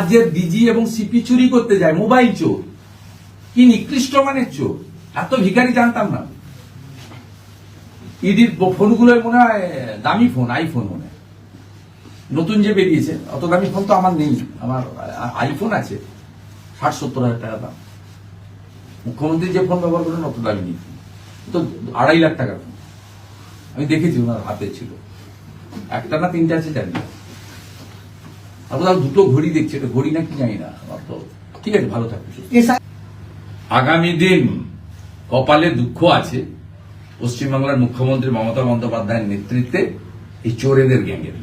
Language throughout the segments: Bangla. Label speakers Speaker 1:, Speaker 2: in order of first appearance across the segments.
Speaker 1: রাজ্যের ডিজি এবং সিপি চুরি করতে যায়, মোবাইল চোর, কি নিকৃষ্ট মানের চোর? এত ভিখারি জানতাম না। ইডির ফোনগুলো মনে হয় দামি ফোন আইফোন মনে হয়। নতুন যে বেরিয়েছে, অত দামি ফোন তো আমার নেই, আমার আইফোন আছে, ষাট সত্তর হাজার টাকা দাম। মুখ্যমন্ত্রী যে ফোন ব্যবহার করেন অত দামি নেই। তো আড়াই লাখ ফোন। আমি দেখেছি ওনার হাতে ছিল। একটা না তিনটা আছে জানি। না আর কোথাও দুটো ঘড়ি দেখছে এটা ঘড়ি নাকি জানি না আমার তো। ঠিক আছে ভালো থাকবে আগামী দিন কপালে দুঃখ আছে পশ্চিমবাংলার মুখ্যমন্ত্রী মমতা বন্দ্যোপাধ্যায়ের নেতৃত্বে এই চোরেদের গ্যাংয়ের।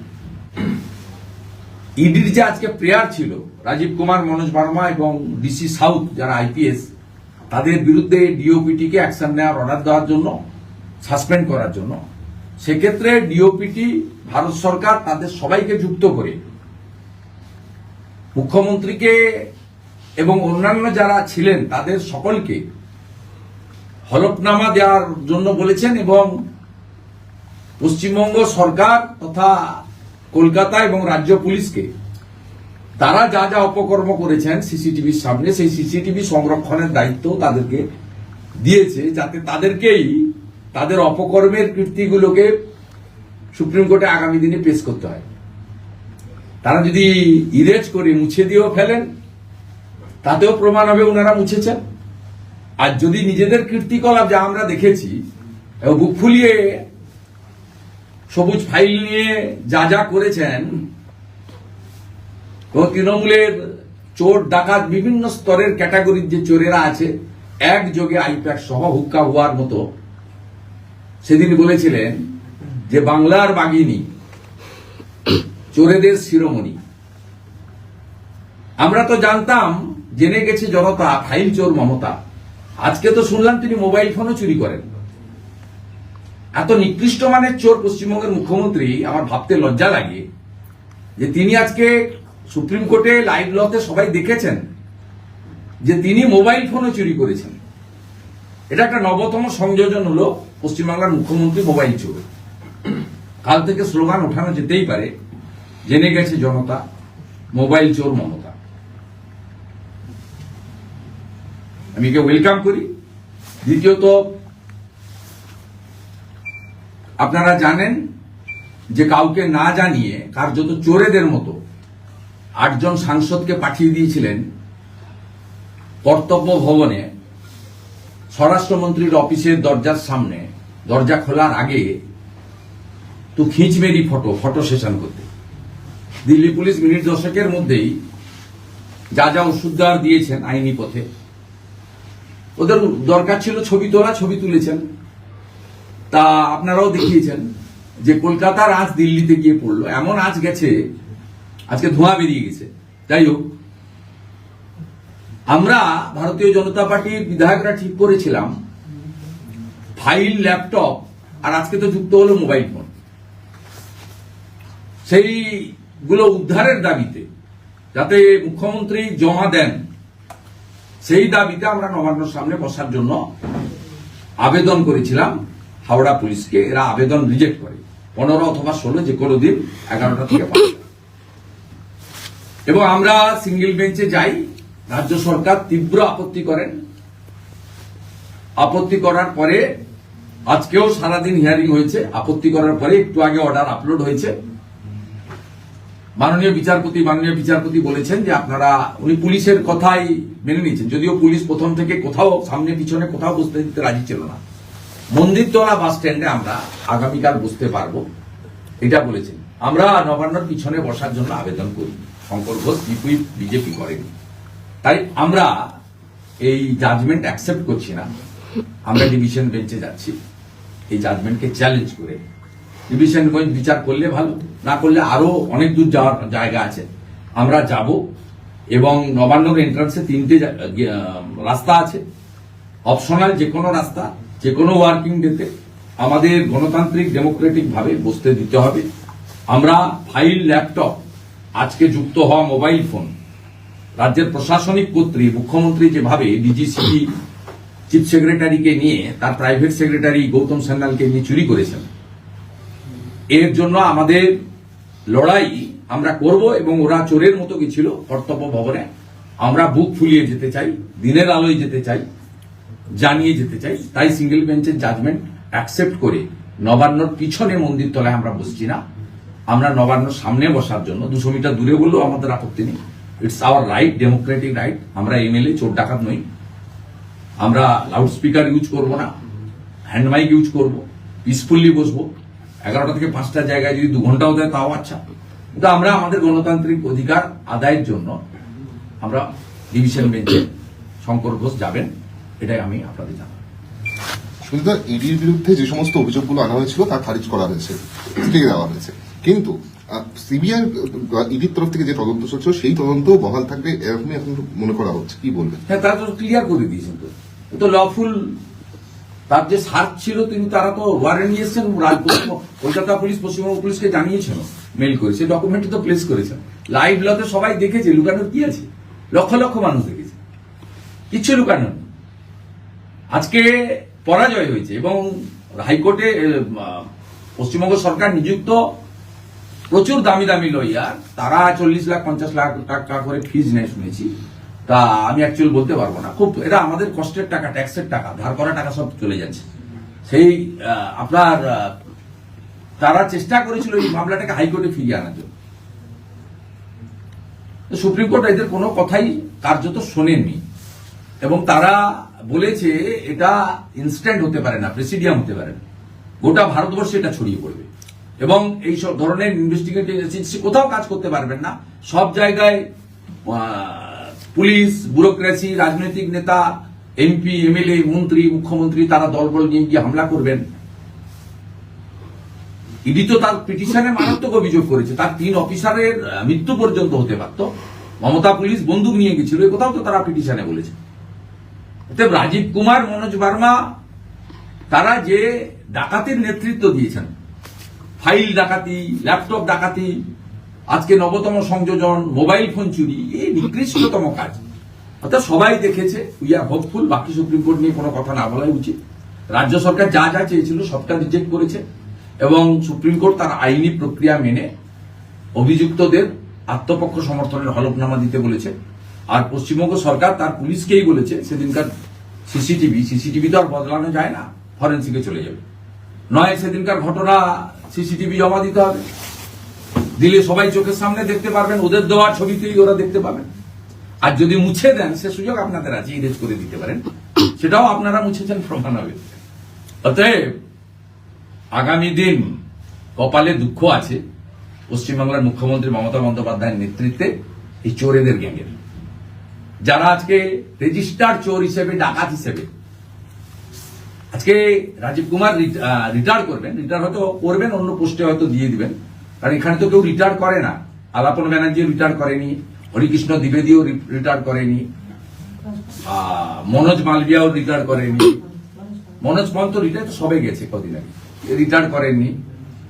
Speaker 1: ইডির যে আজকে প্রেয়ার ছিল রাজীব কুমার মনোজ ভার্মা এবং ডিসি সাউথ যারা আইপিএস তাদের বিরুদ্ধে ডিওপিটিকে অ্যাকশন নেওয়ার অর্ডার দেওয়ার জন্য সাসপেন্ড করার জন্য সেক্ষেত্রে ডিওপিটি ভারত সরকার তাদের সবাইকে যুক্ত করে মুখ্যমন্ত্রীকে এবং অন্যান্য যারা ছিলেন, তাদের সকলকে হলফনামা দেওয়ার জন্য বলেছেন এবং পশ্চিমবঙ্গ সরকার তথা কলকাতা এবং রাজ্য পুলিশকে তারা যা যা অপকর্ম করেছেন সিসিটিভির সামনে, সেই সিসিটিভি সংরক্ষণের দায়িত্ব তাদেরকে দিয়েছে, যাতে তাদেরকেই তাদের অপকর্মের কীর্তিগুলোকে সুপ্রিম কোর্টে আগামী দিনে পেশ করতে হয়। তারা যদি ইরেজ করে মুছে দিয়েও ফেলেন, তাতেও প্রমাণ হবে ওনারা মুছেছেন। আর যদি নিজেদের কীর্তিকলাপ যা আমরা দেখেছি বুক ফুলিয়ে সবুজ ফাইল নিয়ে যা যা করেছেন তৃণমূলের চোর, ডাকাত বিভিন্ন স্তরের ক্যাটাগরির যে চোরেরা আছে, একযোগে আইপ্যাক সহ হুক্কা হওয়ার মতো। সেদিন বলেছিলেন যে বাংলার বাগিনী চোরেদের শিরোমণি। আমরা তো জানতাম, জেনে গেছে জনতা ফাইল চোর মমতা। আজকে তো শুনলাম তিনি মোবাইল ফোনও চুরি করেন। এত নিকৃষ্ট মানের চোর পশ্চিমবঙ্গের মুখ্যমন্ত্রী, আমার ভাবতে লজ্জা লাগে যে তিনি আজকে সুপ্রিম কোর্টে লাইভ লতে সবাই দেখেছেন যে তিনি মোবাইল ফোনও চুরি করেছেন। এটা একটা নবতম সংযোজন হলো পশ্চিমবাংলার মুখ্যমন্ত্রী মোবাইল চোর। কাল থেকে স্লোগান ওঠানো যেতেই পারে। জেনে গেছে জনতা, মোবাইল চোর মমতা। আমি একে ওয়েলকাম করি। দ্বিতীয়ত, আপনারা জানেন যে কাউকে না জানিয়ে কার্যত চোরেদের মতো আটজন সাংসদকে পাঠিয়ে দিয়েছিলেন কর্তব্য ভবনে স্বরাষ্ট্রমন্ত্রীর অফিসের দরজার সামনে, দরজা খোলার আগে তো খিঁচ মেরি ফটো ফটো সেশন করতে। দিল্লি পুলিশ মিনিট দশকের মধ্যেই যা যা ওষুধ দেওয়ার দিয়েছেন আইনি পথে। ওদের দরকার ছিল ছবি তোলা, ছবি তুলেছেন। তা আপনারাও দেখিয়েছেন যে কলকাতার আজ দিল্লিতে গিয়ে পড়ল। এমন আজ গেছে, আজকে ধোঁয়া বেরিয়ে গেছে। যাই হোক, আমরা ভারতীয় জনতা পার্টির বিধায়করা ঠিক করেছিলাম। ফাইল, ল্যাপটপ, আর আজকে তো যুক্ত হলো মোবাইল ফোন। সেইগুলো উদ্ধারের দাবিতে, যাতে মুখ্যমন্ত্রী জমা দেন, সেই দাবিতে আমরা নবান্নর সামনে বসার জন্য আবেদন করেছিলাম। হাওড়া পুলিশকে এরা আবেদন রিজেক্ট করে। পনেরো অথবা ষোলো যে কোনো দিন এগারোটা থেকে এবং আমরা সিঙ্গেল বেঞ্চে যাই। রাজ্য সরকার তীব্র আপত্তি করেন। আপত্তি করার পরে, আজকেও সারাদিন হিয়ারিং হয়েছে। আপত্তি করার পরে একটু আগে অর্ডার আপলোড হয়েছে। মাননীয় বিচারপতি মাননীয় বিচারপতি বলেছেন যে আপনারা, উনি পুলিশের কথাই মেনে নিয়েছেন। যদিও পুলিশ প্রথম থেকে কোথাও সামনে পিছনে কোথাও বসতে দিতে রাজি ছিল না। মন্দিরতলা বাস স্ট্যান্ডে আমরা আগামীকাল বসতে পারব, এটা বলেছেন। আমরা নবান্নর পিছনে বসার জন্য আবেদন করি। শঙ্কর ঘোষ বিপুই বিজেপি করেনি। তাই আমরা এই জাজমেন্ট অ্যাকসেপ্ট করছি না। আমরা ডিভিশন বেঞ্চে যাচ্ছি। এই জাজমেন্টকে চ্যালেঞ্জ করে ডিভিশন বেঞ্চ বিচার করলে ভালো, না করলে আরও অনেক দূর যাওয়ার জায়গা আছে। আমরা যাব এবং নবান্নর এন্ট্রান্সে তিনটে রাস্তা আছে। অপশনাল যে কোনো রাস্তা যে কোনো ওয়ার্কিং ডেতে আমাদের গণতান্ত্রিক ডেমোক্রেটিক ভাবে বসতে দিতে হবে। আমরা ফাইল ল্যাপটপ আজকে যুক্ত হওয়া মোবাইল ফোন রাজ্যের প্রশাসনিক কর্তৃক মুখ্যমন্ত্রী যেভাবে ডিজিসিপি চিফ সেক্রেটারিকে নিয়ে তার প্রাইভেট সেক্রেটারি গৌতম সান্যালকে নিয়ে চুরি করেছেন এর জন্য আমাদের লড়াই আমরা করব এবং ওরা চোরের মতো গেছিল কর্তব্য ভবনে। আমরা বুক ফুলিয়ে যেতে চাই, দিনের আলোয় যেতে চাই, জানিয়ে যেতে চাই। তাই সিঙ্গেল বেঞ্চের জাজমেন্ট অ্যাকসেপ্ট করে নবান্নর পিছনে মন্দির তলায় আমরা বসছি না। আমরা নবান্নর সামনে বসার জন্য, দুশো মিটার দূরে বললেও আমাদের আপত্তি নেই। It's our right democratic right আমরা এমএলএ, চোর ডাকাত নই। আমরা লাউড স্পিকার ইউজ করব না। হ্যান্ডমাইক ইউজ করব। পিসফুল্লি বসবো। এগারোটা থেকে পাঁচটা জায়গায় যদি দু ঘন্টাও দেয় তাও আচ্ছা। কিন্তু আমরা আমাদের গণতান্ত্রিক অধিকার আদায়ের জন্য আমরা ডিভিশন বেঞ্চে শঙ্কর ঘোষ যাবেন এটাই আমি আপনাদের জানাব।
Speaker 2: সুবিধা ইডির বিরুদ্ধে যে সমস্ত অভিযোগগুলো আনা হয়েছিল তা খারিজ করা হয়েছে স্টে দেওয়া হয়েছে। কিন্তু সিবিআই ইডির তরফ থেকে যে তদন্ত চলছিল সেই তদন্ত বহাল থাকবে এরকমই এখন মনে করা হচ্ছে। কি বলবেন?
Speaker 1: হ্যাঁ তারা তো ক্লিয়ার করে দিয়েছেন তো। তো লফুল তার যে সার্চ ছিল, তিনি তারা তো ওয়ারেন্ট নিয়ে এসছেন রাজ- পশ্চিম- কলকাতা পুলিশ, পশ্চিমবঙ্গ পুলিশকে জানিয়েছেন মেল করে সেই ডকুমেন্টটি তো প্লেস করেছেন। লাইভ লতে সবাই দেখেছে, লুকানোর কি আছে? লক্ষ লক্ষ মানুষ দেখেছে। কিচ্ছু লুকানো আজকে পরাজয় হয়েছে এবং হাইকোর্টে পশ্চিমবঙ্গ সরকার নিযুক্ত, প্রচুর দামি দামি লয়ার, তারা চল্লিশ লাখ, পঞ্চাশ লাখ টাকা করে ফিজ নেয়, শুনেছি। তা আমি অ্যাকচুয়ালি বলতে পারব না। খুব, এটা আমাদের কষ্টের টাকা ট্যাক্সের টাকা, ধার করা টাকা সব চলে যাচ্ছে। সেই আপনার তারা চেষ্টা করেছিল এই মামলাটাকে হাইকোর্টে ফিরিয়ে আনার জন্য। সুপ্রিম কোর্ট এদের কোনো কথাই কার্যত শোনেননি। এবং তারা বলেছে, এটা ইনস্ট্যান্ট হতে পারে না প্রেসিডিয়াম হতে পারে না। গোটা ভারতবর্ষে এটা ছড়িয়ে পড়বে। এবং এই সব ধরনের ইনভেস্টিগেটিভ এজেন্সি কোথাও কাজ করতে পারবেন না। সব জায়গায় পুলিশ, ব্যুরোক্রেসি, রাজনৈতিক নেতা, এমপি, এমএলএ, মন্ত্রী, মুখ্যমন্ত্রী, তারা দলবল নিয়ে গিয়ে হামলা করবেন। ইডি তো তার পিটিশনে মারাত্মক অভিযোগ করেছে। তার তিন অফিসারের মৃত্যু পর্যন্ত হতে পারত। মমতা পুলিশ বন্দুক নিয়ে গেছিল, এ কোথাও তো তারা পিটিশনে বলেছে। রাজীব কুমার, মনোজ বার্মা, তারা যে ডাকাতির নেতৃত্ব দিয়েছেন, ফাইল ডাকাতি, ল্যাপটপ ডাকাতি আজকে নবতম সংযোজন, মোবাইল ফোন চুরি, এই নিকৃষ্টতম কাজ। অর্থাৎ সবাই দেখেছে উই আর হোপফুল বাকি সুপ্রিম কোর্ট নিয়ে কোনো কথা না বলাই উচিত। রাজ্য সরকার যা যা চেয়েছিল সবটা রিজেক্ট করেছে এবং সুপ্রিম কোর্ট তার আইনি প্রক্রিয়া মেনে অভিযুক্তদের আত্মপক্ষ সমর্থনের হলফনামা দিতে বলেছে। আর পশ্চিমবঙ্গ সরকার তার পুলিশকেই বলেছে, সেদিনকার সিসিটিভি সিসিটিভি তো আর বদলানো যায় না ফরেন্সিকে চলে যাবে। নয়, সেদিনকার ঘটনা সিসিটিভি জমা দিতে হবে। দিলে সবাই চোখের সামনে দেখতে পারবেন, ওদের দেওয়া ছবিতেই ওরা দেখতে পাবেন। আর যদি মুছে দেন, সে সুযোগ আপনাদের আছে ইরেজ করে দিতে পারেন। সেটাও আপনারা মুছেছেন প্রমাণ হবে অতএব, আগামী দিন কপালে দুঃখ আছে। পশ্চিমবাংলার মুখ্যমন্ত্রী মমতা বন্দ্যোপাধ্যায়ের নেতৃত্বে এই চোরেদের গ্যাংয়ের যারা আজকে রেজিস্টার চোর হিসেবে, ডাকাত হিসেবে, আজকে রাজীব কুমার রিটায়ার করবেন, রিটায়ার হয়তো করবেন, অন্য পোস্টে হয়তো দিয়ে দিবেন। কারণ এখানে তো কেউ রিটায়ার করে না। আলাপন ব্যানার্জি রিটায়ার করেনি, হরিকৃষ্ণ দ্বিবেদীও রিটায়ার করেনি মনোজ মালবিয়াও রিটায়ার করেনি। মনোজ পন্ত রিটায়ার সবে গেছে কদিন আগে। রিটায়ার করেননি।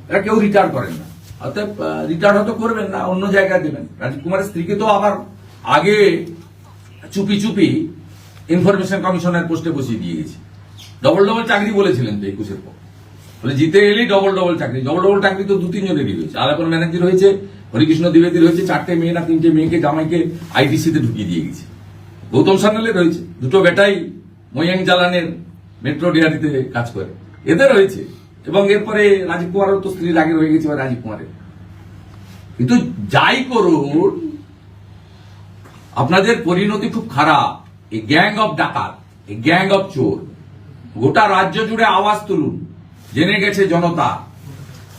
Speaker 1: এরা কেউ রিটায়ার করেন না। অতএব রিটায়ার হয়তো করবেন না, অন্য জায়গায় দেবেন। রাজীব কুমারের স্ত্রীকে তো আবার আগে চুপি চুপি ইনফরমেশন কমিশনের পোস্টে বসিয়ে দিয়ে গেছে ডবল ডবল চাকরি বলেছিলেন তো একুশের পর। বলে জিতে এলেই ডবল ডবল চাকরি। ডবল ডবল চাকরি তো দু তিনজনেরই রয়েছে আলাপন ব্যানার্জি রয়েছে হরিকৃষ্ণ দ্বিবেদী রয়েছে, চারটে মেয়ে না, তিনটে মেয়েকে, জামাইকে আইটিসিতে ঢুকিয়ে দিয়ে গেছে। গৌতম সান্যালের রয়েছে। দুটো বেটাই ময়াং জালানের মেট্রো ডিআরিতে কাজ করে। এদের রয়েছে। এবং এরপরে রাজীব কুমারও তো স্ত্রীর আগে রয়ে গেছে রাজীব কুমারের। কিন্তু যাই করুন, আপনাদের পরিণতি খুব খারাপ। এই গ্যাং অফ ডাকাত, এই গ্যাং অফ চোর। গোটা রাজ্য জুড়ে আওয়াজ তুলুন। জেনে গেছে জনতা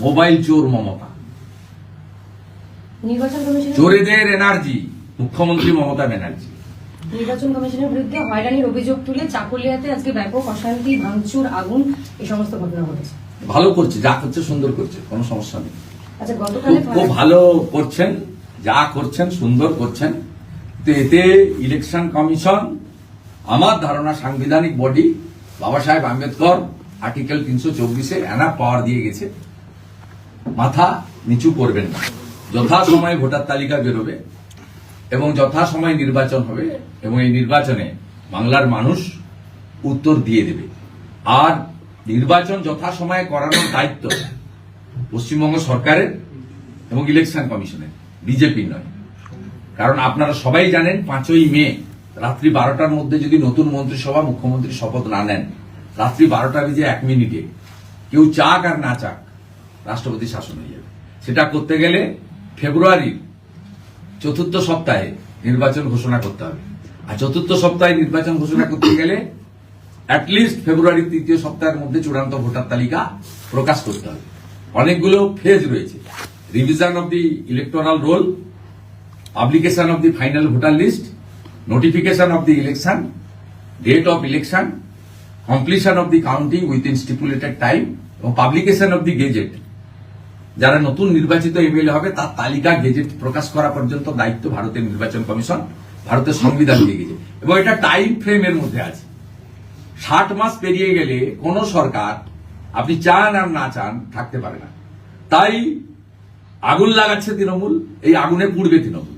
Speaker 1: মোবাইল চোর মমতা। চোরেদের এনার্জি মুখ্যমন্ত্রী মমতা ব্যানার্জি।
Speaker 3: নির্বাচন কমিশনের বিরুদ্ধে হয়রানির অভিযোগ তুলে চাকুলিয়াতে আজকে ব্যাপক অশান্তি ভাঙচুর আগুন এই সমস্ত ঘটনা ঘটেছে।
Speaker 1: ভালো করছে যা করছে সুন্দর করছে কোনো সমস্যা নেই।
Speaker 3: আচ্ছা
Speaker 1: খুব খুব ভালো করছেন যা করছেন সুন্দর করছেন। তো এতে ইলেকশন কমিশন আমার ধারণা সাংবিধানিক বডি বাবা সাহেব আম্বেদকর আর্টিকেল তিনশো চব্বিশে এনা পাওয়ার দিয়ে গেছে। মাথা নিচু করবেন না। যথা যথাসময়ে ভোটার তালিকা বেরোবে এবং যথাসময়ে নির্বাচন হবে এবং এই নির্বাচনে বাংলার মানুষ উত্তর দিয়ে দেবে। আর নির্বাচন যথাসময়ে করানোর দায়িত্ব পশ্চিমবঙ্গ সরকারের এবং ইলেকশন কমিশনের বিজেপি নয়। কারণ আপনারা সবাই জানেন পাঁচই মে রাত্রি বারোটার মধ্যে যদি নতুন মন্ত্রিসভা মুখ্যমন্ত্রী শপথ না নেন রাত্রি বারোটা বেজে এক মিনিটে কেউ চাক আর না চাক রাষ্ট্রপতি শাসন হয়ে যাবে। সেটা করতে গেলে ফেব্রুয়ারির চতুর্থ সপ্তাহে নির্বাচন ঘোষণা করতে হবে। আর চতুর্থ সপ্তাহে নির্বাচন ঘোষণা করতে গেলে অ্যাটলিস্ট ফেব্রুয়ারির তৃতীয় সপ্তাহের মধ্যে চূড়ান্ত ভোটার তালিকা প্রকাশ করতে হবে। অনেকগুলো ফেজ রয়েছে। Revision of the electoral roll publication of the final voter list notification of the election date of election completion of the counting within stipulated time এবং পাবলিকেশন অব দি গেজেট যারা নতুন নির্বাচিত এমএলএ হবে, তার তালিকা গেজেট প্রকাশ করা পর্যন্ত দায়িত্ব ভারতের নির্বাচন কমিশন, ভারতের সংবিধান দিয়ে গেছে। এবং এটা টাইম ফ্রেমের মধ্যে আছে। ষাট মাস পেরিয়ে গেলে কোন সরকার আপনি চান আর না চান থাকতে পারে না। তাই আগুন লাগাচ্ছে তৃণমূল, এই আগুনে পুড়বে তৃণমূল।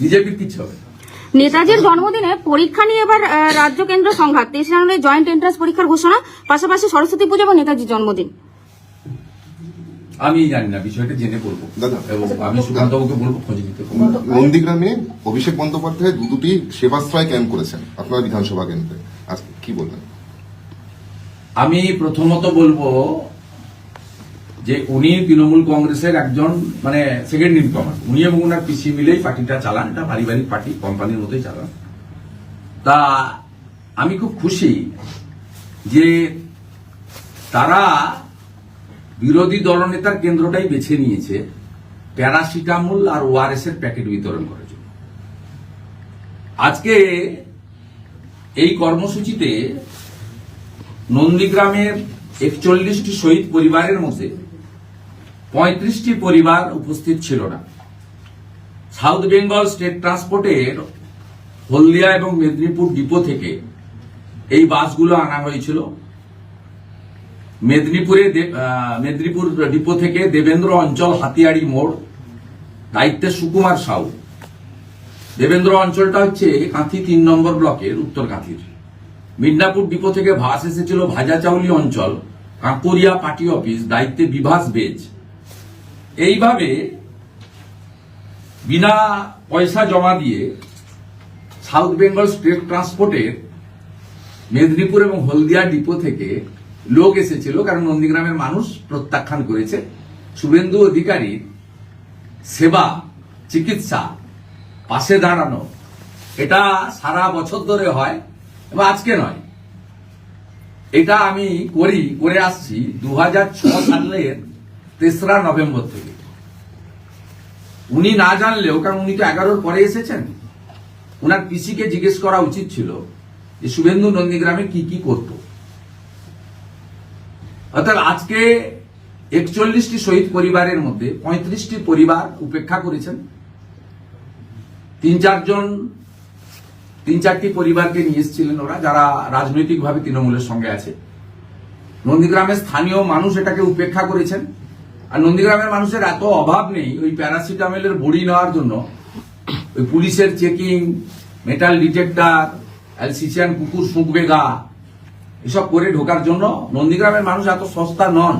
Speaker 1: বিজেপির কিচ্ছু হবে না।
Speaker 4: নেতাজির জন্মদিনে পরীক্ষা নিয়ে এবার রাজ্য কেন্দ্র সংঘাত। তেইশে জানুয়ারি জয়েন্ট এন্ট্রান্স পরীক্ষার ঘোষণা পাশাপাশি সরস্বতী পুজো এবং নেতাজির জন্মদিন।
Speaker 1: আমি জানি না বিষয়টা জেনে বলব।
Speaker 2: দাদা।
Speaker 1: এবং আমি সুকান্তবাবুকে বলব খোঁজ নিতে
Speaker 2: নন্দীগ্রামে অভিষেক বন্দ্যোপাধ্যায় দু দুটি সেবাশ্রয় ক্যাম্প করেছেন আপনার বিধানসভা কেন্দ্রে। আজ কি বলবেন?
Speaker 1: আমি প্রথমত বলব যে উনি তৃণমূল কংগ্রেসের একজন মানে সেকেন্ড ইন কমান্ড উনি এবং ওনার পিসি মিলেই পার্টিটা চালান। এটা পারিবারিক পার্টি, কোম্পানির মতোই চালান। তা আমি খুব খুশি যে তারা বিরোধী দলনেতার কেন্দ্রটাই বেছে নিয়েছে, প্যারাসিটামল আর ওআরএস এর প্যাকেট বিতরণ করার জন্য। আজকে এই কর্মসূচিতে নন্দীগ্রামের একচল্লিশটি শহীদ পরিবারের মধ্যে পঁয়ত্রিশটি পরিবার উপস্থিত ছিল না। সাউথ বেঙ্গল স্টেট ট্রান্সপোর্টের হলদিয়া এবং মেদিনীপুর ডিপো থেকে এই বাসগুলো আনা হয়েছিল। মেদিনীপুরে মেদিনীপুর ডিপো থেকে দেবেন্দ্র অঞ্চল হাতিয়াড়ি মোড়, দায়িত্বে সুকুমার সাউ। দেবেন্দ্র অঞ্চলটা হচ্ছে কাঁথি তিন নম্বর ব্লকের উত্তর কাঁথির। মিদনাপুর ডিপো থেকে ভাস এসেছিল ভাজাচাউলি অঞ্চল, কাঁকুরিয়া পার্টি অফিস, দায়িত্বে বিভাস বেজ। এইভাবে বিনা পয়সা জমা দিয়ে সাউথ বেঙ্গল স্টেট ট্রান্সপোর্টের মেদিনীপুর এবং হলদিয়া ডিপো থেকে লোক এসেছিল, কারণ নন্দীগ্রামের মানুষ প্রত্যাখ্যান করেছে। শুভেন্দু অধিকারীর সেবা, চিকিৎসা, পাশে দাঁড়ানো, এটা সারা বছর ধরে হয় এবং আজকে নয়। এটা আমি করি, করে আসছি। দু হাজার ছ সালের তেসরা নভেম্বর থেকে। উনি না জানলেও, কারণ উনি তো এগারোর পরে এসেছেন ওনার পিসিকে জিজ্ঞেস করা উচিত ছিল যে শুভেন্দু নন্দীগ্রামে কি কি করত। অর্থাৎ আজকে একচল্লিশটি শহীদ পরিবারের মধ্যে পঁয়ত্রিশটি পরিবার উপেক্ষা করেছেন। তিন চারজন, তিন চারটি পরিবারকে নিয়ে এসেছিলেন ওরা, যারা রাজনৈতিকভাবে তৃণমূলের সঙ্গে আছে। নন্দীগ্রামের স্থানীয় মানুষ এটাকে উপেক্ষা করেছেন। আর নন্দীগ্রামের মানুষের এত অভাব নেই, ওই প্যারাসিটামলের বড়ি নেওয়ার জন্য। ওই পুলিশের চেকিং, মেটাল ডিটেক্টর, অ্যালসিসিয়ান কুকুর শুঁকবে গা, এসব করে ঢোকার জন্য নন্দীগ্রামের মানুষ এত সস্তা নন।